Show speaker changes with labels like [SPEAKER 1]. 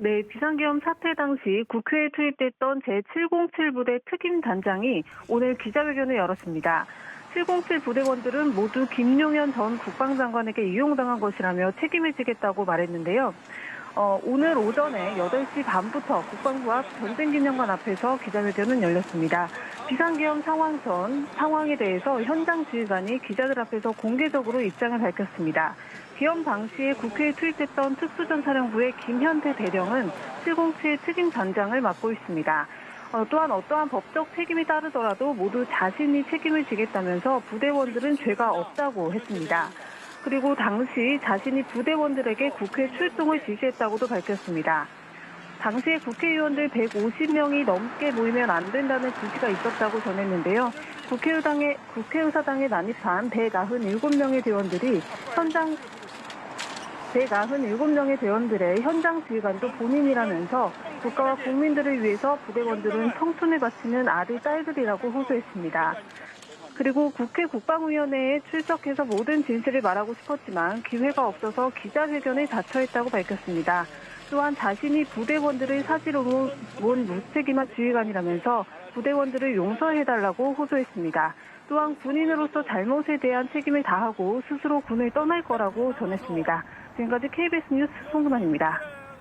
[SPEAKER 1] 네, 비상계엄 사태 당시 국회에 투입됐던 제707 부대 특임 단장이 오늘 기자회견을 열었습니다. 707 부대원들은 모두 김용현 전 국방장관에게 이용당한 것이라며 책임을 지겠다고 말했는데요. 어, 오늘 오전에 8시 반부터 국방부 앞 전쟁기념관 앞에서 기자회견은 열렸습니다. 비상계엄 상황 전 상황에 대해서 현장 지휘관이 기자들 앞에서 공개적으로 입장을 밝혔습니다. 기엄 당시에 국회에 투입됐던 특수전사령부의 김현태 대령은 707 특임 단장을 맡고 있습니다. 어, 또한 어떠한 법적 책임이 따르더라도 모두 자신이 책임을 지겠다면서 부대원들은 죄가 없다고 했습니다. 그리고 당시 자신이 부대원들에게 국회 출동을 지시했다고도 밝혔습니다. 당시에 국회의원들 150명이 넘게 모이면 안 된다는 지시가 있었다고 전했는데요. 국회의당에, 국회의사당에 난입한 197명의 대원들이 현장 197명의 대원들의 현장 지휘관도 본인이라면서 국가와 국민들을 위해서 부대원들은 청춘을 바치는 아들, 딸들이라고 호소했습니다. 그리고 국회 국방위원회에 출석해서 모든 진실을 말하고 싶었지만 기회가 없어서 기자회견에 자처했다고 밝혔습니다. 또한 자신이 부대원들을 사지로 몬 무책임한 지휘관이라면서 부대원들을 용서해달라고 호소했습니다. 또한 군인으로서 잘못에 대한 책임을 다하고 스스로 군을 떠날 거라고 전했습니다. 지금까지 KBS 뉴스 송금환입니다.